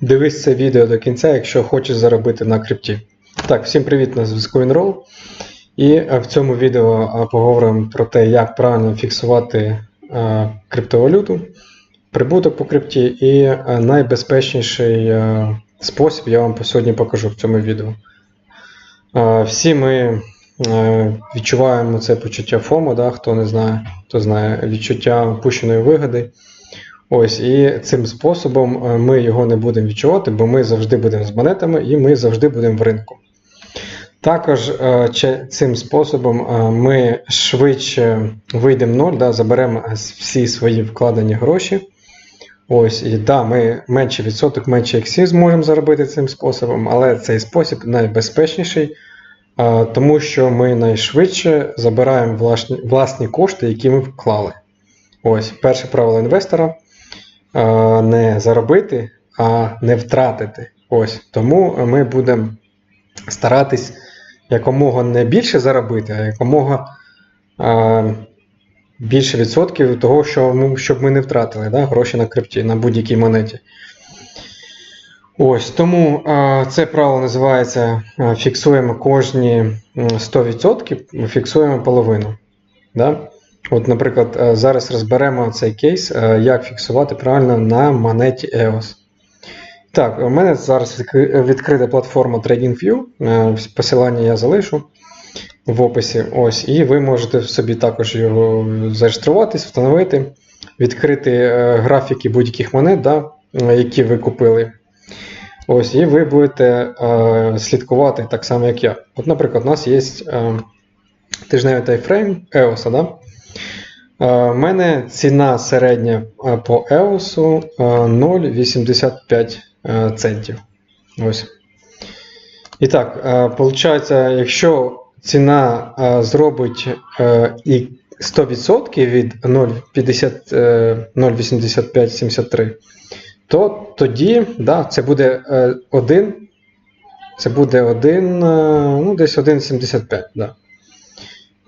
Дивись це відео до кінця, якщо хочеш заробити на крипті. Так, всім привіт, на зв'язку Enroll. І е, в цьому відео е, поговоримо про те, як правильно фіксувати е, криптовалюту, прибуток по крипті і найбезпечніший спосіб я вам сьогодні покажу в цьому відео. Всі ми відчуваємо це почуття ФОМО, да, хто не знає, хто знає відчуття упущеної вигоди. Ось, і цим способом е, ми його не будемо відчувати, бо ми завжди будемо з монетами і ми завжди будемо в ринку. Також е, цим способом е, ми швидше вийдемо в ноль, да, заберемо всі свої вкладені гроші. Ось, і да, ми менший відсоток, менше іксів зможемо заробити цим способом, але цей спосіб найбезпечніший, тому що ми найшвидше забираємо власні, власні кошти, які ми вклали. Ось, перше правило інвестора не заробити, а не втратити. Ось, тому ми будемо старатись якомога не більше заробити, а якомога більше відсотків того, що ми, щоб ми не втратили да, гроші на крипті, на будь-якій монеті. Ось тому е, це правило називається фіксуємо кожні 100%, фіксуємо половину. Да? От, наприклад, е, зараз розберемо цей кейс, е, як фіксувати правильно на монеті EOS. Так, у мене зараз відкрита платформа TradingView. е, Посилання я залишу в описі. Ось, і ви можете собі також його зареєструватись, встановити, відкрити графіки будь-яких монет, да, які ви купили. Ось, і ви будете е, слідкувати так само, як я. От, наприклад, у нас є е, тижневий тайфрейм EOS, да? Е, У мене ціна середня е, по EOS е, 0,85 е, центів. Ось. І так, виходить, якщо ціна е, зробить е, і 100% від 0,50, е, 0,8573, то тоді да, це буде е, 1, це буде 1, ну, десь 1,75. Да.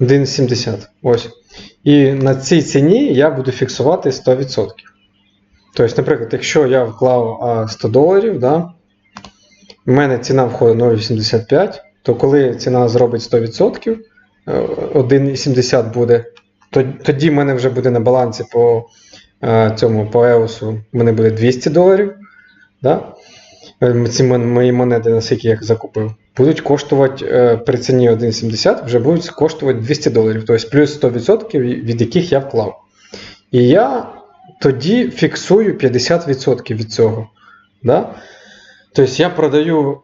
1,70. Ось. І на цій ціні я буду фіксувати 100%. Тобто, наприклад, якщо я вклав 100 доларів, да, в мене ціна входить 0,85, то коли ціна зробить 100%, е, 1,70 буде, тоді в мене вже буде на балансі по е, цьому по EOS, в мене буде 200 доларів. Да? Е, Ці мої монети, наскільки я їх закупив, будуть коштувати е, при ціні 1,70 вже будуть коштувати 200 доларів, тобто плюс 100%, від яких я вклав. І я тоді фіксую 50% від цього. Да? Тобто я продаю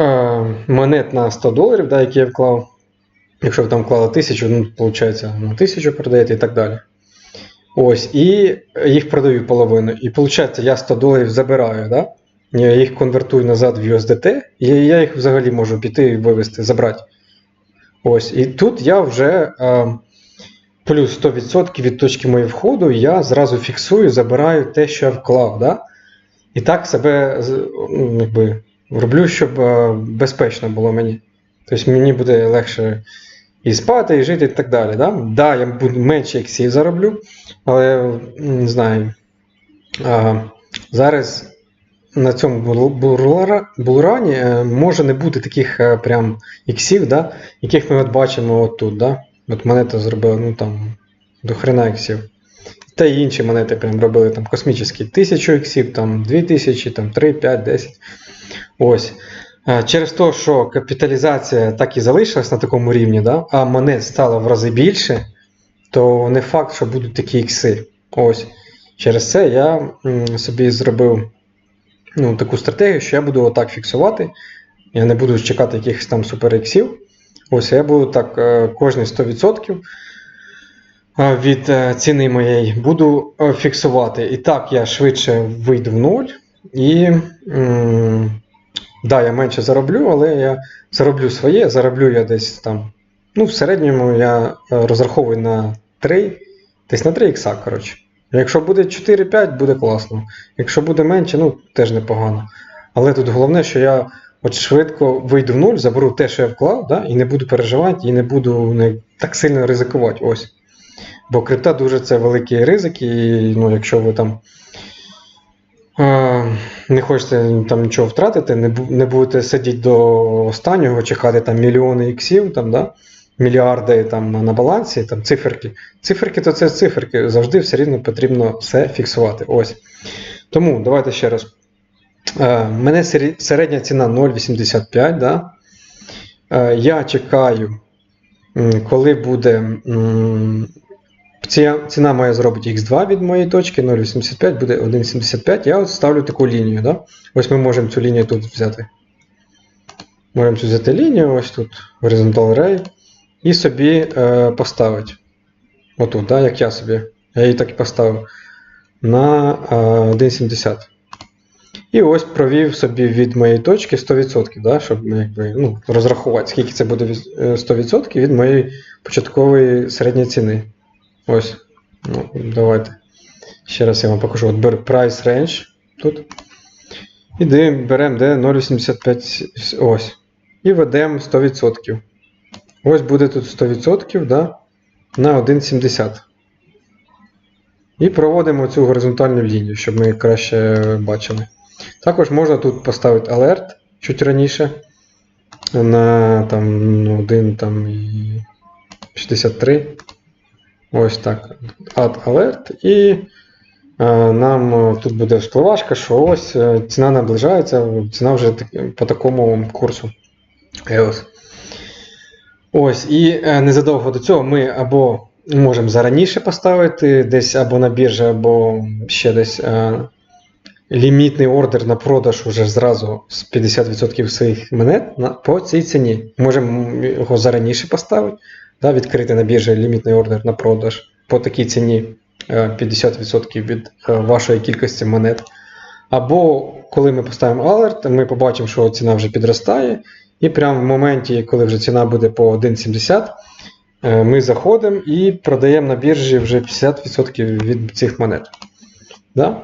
е, монет на 100 доларів, да, які я вклав. Якщо ви там вклали 1000, ну, виходить, на 1000 продаєте і так далі. Ось, і їх продаю половину. І виходить, я 100 доларів забираю, да? Я їх конвертую назад в USDT, і я їх взагалі можу піти і вивести, забрати. Ось, і тут я вже е, плюс 100% від точки моєї входу, я зразу фіксую, забираю те, що я вклав. Да? І так себе ну, якби, роблю, щоб е, безпечно було мені. Тобто мені буде легше і спати, і жити, і так далі. Да, да я буду менше іксів зароблю, але не знаю. А, зараз на цьому булрані е, може не бути таких е, прям іксів, да, яких ми от бачимо от тут. Да? От монета зробила ну, там, до хрена іксів. Та й інші монети прям робили там космічні 1000 іксів, там 2000, там 3, 5, 10. Ось. Е, Через те, що капіталізація так і залишилась на такому рівні, да? а монет стало в рази більше, то не факт, що будуть такі ікси. Ось. Через це я собі зробив ну, таку стратегію, що я буду отак фіксувати. Я не буду чекати якихось там супер іксів. Ось я буду так е, кожні 100% е, від е, ціни моєї буду фіксувати. І так я швидше вийду в ноль. І да, я менше зароблю, але я зароблю своє, зароблю я десь там. Ну, в середньому я розраховую на 3, десь на 3 ікса, коротше. Якщо буде 4-5, буде класно. Якщо буде менше, ну теж непогано. Але тут головне, що я от швидко вийду в нуль, заберу те, що я вклав, да, і не буду переживати, і не буду не, так сильно ризикувати. Ось. Бо крипта дуже це великий ризик, і ну, якщо ви там е, не хочете там нічого втратити, не, не будете сидіти до останнього, чекати там мільйони іксів, там, да? Мільярди там, на балансі, там, циферки. Циферки то це циферки, завжди все рівно потрібно все фіксувати. Ось. Тому давайте ще раз. Е, мене середня ціна 0,85. Да? Е, я чекаю, коли буде. Ці- Ціна має зробити X2 від моєї точки, 0,85 буде 1,75. Я от ставлю таку лінію. Да? Ось ми можемо цю лінію тут взяти. Можемо цю взяти лінію, ось тут Horizontal Array, і собі е, поставити. Отут, да, як я собі. Я її так і поставив. На е, 1,70. І ось провів собі від моєї точки 100%, да, щоб якби, ну, розрахувати, скільки це буде е, 100% від моєї початкової середньої ціни. Ось. Ну, давайте. Ще раз я вам покажу. От price range тут. І беремо де 0,85. Ось. І ведемо 100%. Ось буде тут 100% да, на 1,70. І проводимо цю горизонтальну лінію, щоб ми краще бачили. Також можна тут поставити alert чуть раніше. На там, ну, 1 там, і 63. Ось так. Add alert. І е, нам е, тут буде вспливашка, що ось е, ціна наближається, ціна вже по такому курсу. EOS. Ось, і е, незадовго до цього ми або можемо зараніше поставити десь або на біржі, або ще десь е, лімітний ордер на продаж уже зразу з 50% своїх монет на, по цій ціні. Можемо його зараніше поставити, да, відкрити на біржі лімітний ордер на продаж по такій ціні е, 50% від е, вашої кількості монет. Або коли ми поставимо алерт, ми побачимо, що ціна вже підростає, і прямо в моменті, коли вже ціна буде по 1,70, е, ми заходимо і продаємо на біржі вже 50% від цих монет. Да?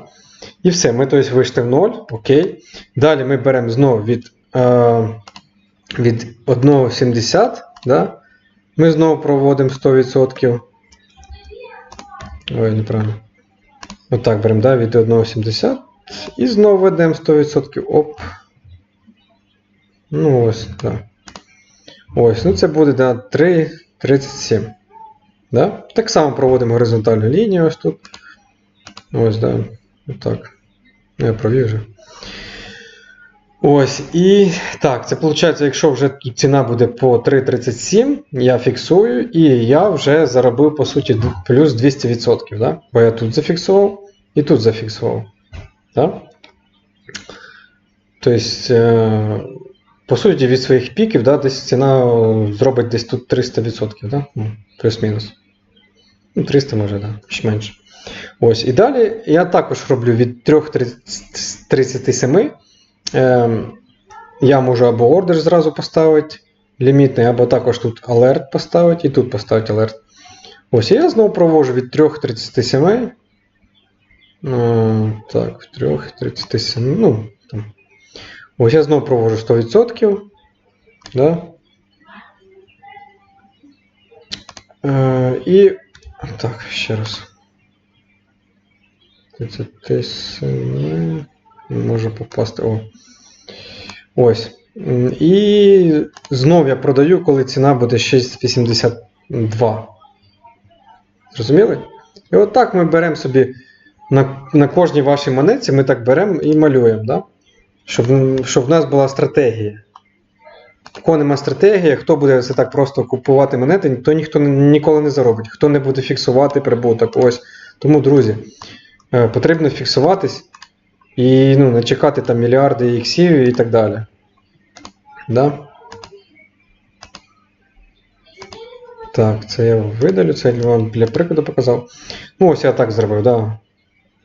І все, ми тобто, вийшли в 0, окей. Далі ми беремо знову від, е, від 1,70, да? ми знову проводимо 100%. Ой, неправильно. Отак беремо да, від 1,70 і знову ведемо 100%. Оп. Ну ось, так. Да. Ось, ну це буде да, 3,37. Да? Так само проводимо горизонтальну лінію ось тут. Ось, да. Отак. Ну, Я провів вже. Ось, і так, це виходить, якщо вже ціна буде по 3,37, я фіксую, і я вже заробив, по суті, плюс 200%. Да? Бо я тут зафіксував і тут зафіксував. Да? Тобто, е, по суті, від своїх піків, да, десь ціна е, зробить десь тут 300%, да? ну, плюс-мінус. Ну, 300 може, да, чи менше. Ось, і далі я також роблю від 3,37. Ем, я можу або ордер зразу поставити лімітний, або також тут алерт поставити і тут поставити алерт. Ось і я знову провожу від 3,37. Е, так, 3,37. Ну. Ось я знову провожу 100%. Да? Е, і. Так, ще раз. 37. Може попасти. О. Ось. І знов я продаю, коли ціна буде 6,82. Зрозуміли? І отак ми беремо собі на, на кожній вашій монеті, ми так беремо і малюємо, да? Щоб, щоб в нас була стратегія. Кого нема стратегії, хто буде це так просто купувати монети, то ніхто ніколи не заробить, хто не буде фіксувати прибуток. Ось. Тому, друзі, е, потрібно фіксуватись і ну, не чекати там мільярди іксів і так далі. Да? Так, це я видалю, це я вам для прикладу показав. Ну, ось я так зробив, да.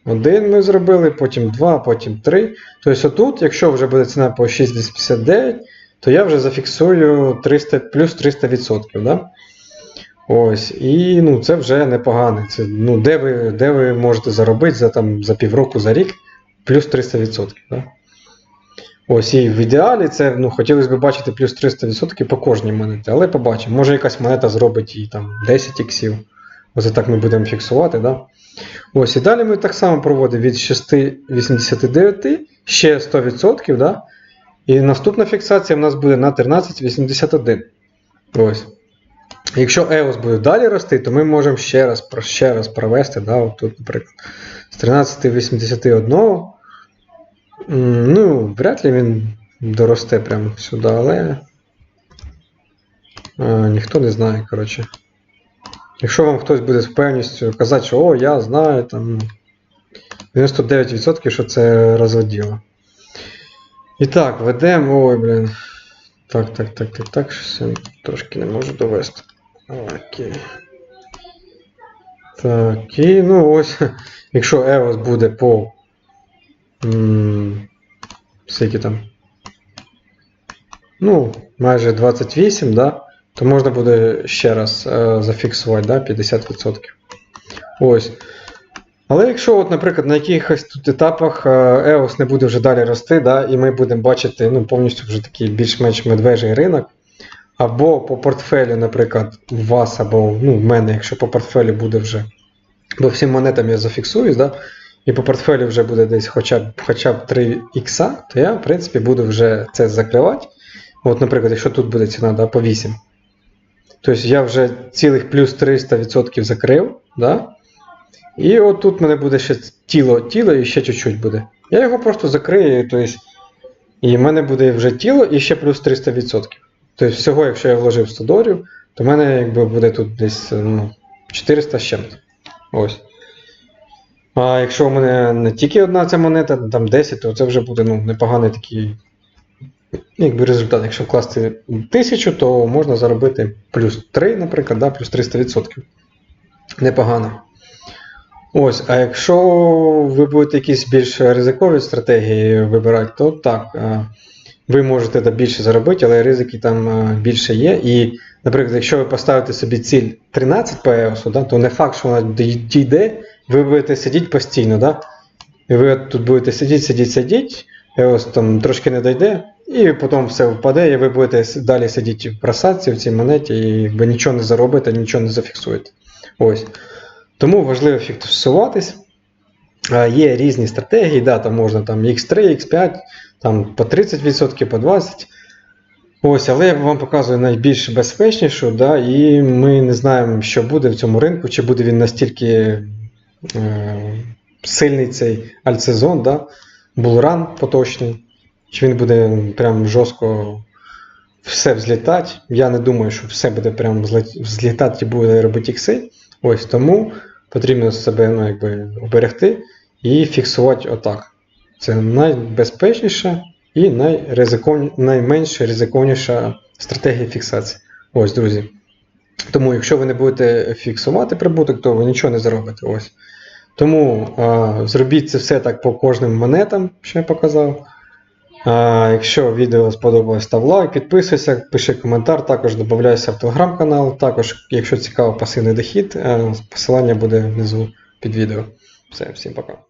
Один ми зробили, потім два, потім три. Тобто отут, якщо вже буде ціна по 6,259, то я вже зафіксую 300, плюс 300%. Да? Ось, і ну, це вже непогано. Це, ну, де, ви, де ви можете заробити за, там, за півроку, за рік плюс 300%. Да? Ось, і в ідеалі це ну, хотілося б бачити плюс 300% по кожній монеті, але побачимо. Може якась монета зробить і там 10 іксів. Ось так ми будемо фіксувати. Да? Ось, і далі ми так само проводимо від 6,89 ще 100%, да? і наступна фіксація в нас буде на 13,81. Ось. Якщо EOS буде далі рости, то ми можемо ще раз, ще раз провести. Да? Тут, наприклад, з 13,81. Ну, вряд ли він доросте прямо сюди, але е, ніхто не знає, коротше. Якщо вам хтось буде з певністю казати, що о, я знаю, там 99%, що це розводіло. І так, ведемо. Ой, блін. Так, так, так, так, так, щось я трошки не можу довести. Окей. Так, і ну ось, якщо EOS буде по. Скільки там? Ну, майже 28, да? То можна буде ще раз е, зафіксувати да, 50%. Ось. Але якщо, от, наприклад, на якихось тут етапах е, EOS не буде вже далі рости, да, і ми будемо бачити ну, повністю вже такий більш-менш медвежий ринок, або по портфелю, наприклад, у вас, або ну, в мене, якщо по портфелю буде вже, бо всім монетам я зафіксуюсь, да, і по портфелю вже буде десь хоча б, хоча б 3 ікса, то я, в принципі, буду вже це закривати. От, наприклад, якщо тут буде ціна да, по 8. Тобто я вже цілих плюс 300% закрив. Да? І от тут мене буде ще тіло, тіло і ще чуть-чуть буде. Я його просто закрию, тобто, і в мене буде вже тіло і ще плюс 300%. Тобто всього, якщо я вложив 100 доларів, то в мене якби буде тут десь ну, 400 з чим-то. Ось. А якщо у мене не тільки одна ця монета, там 10, то це вже буде ну, непоганий такий якби результат. Якщо вкласти 1000, то можна заробити плюс 3, наприклад, да, плюс 300%. Непогано. Ось, а якщо ви будете якісь більш ризикові стратегії вибирати, то так. е, Ви можете да, більше заробити, але ризики там е, більше є. І, наприклад, якщо ви поставите собі ціль 13 по EOS, да, то не факт, що вона дійде, ви будете сидіти постійно. Да? І ви тут будете сидіти, сидіти, сидіти, EOS там трошки не дійде, і потім все впаде, і ви будете далі сидіти в просадці в цій монеті, і якби нічого не заробите, нічого не зафіксуєте. Ось. Тому важливо фіксуватись. Є різні стратегії, да, там можна там X3, X5, там по 30%, по 20%. Ось, але я вам показую найбільш безпечнішу, да, і ми не знаємо, що буде в цьому ринку, чи буде він настільки е, сильний цей альтсезон, да, булран поточний, чи він буде прям жорстко все взлітати. Я не думаю, що все буде прям взлітати і буде робити ікси. Ось тому потрібно себе ну, якби, оберегти і фіксувати отак. Це найбезпечніша і найризиков... найменш ризиковніша стратегія фіксації. Ось, друзі. Тому, якщо ви не будете фіксувати прибуток, то ви нічого не заробите. Ось. Тому а, зробіть це все так по кожним монетам, що я показав. А, якщо відео сподобалось, став лайк, підписуйся, пиши коментар, також додайся в телеграм-канал. Також, якщо цікаво пасивний дохід, е, посилання буде внизу під відео. Все, всім пока.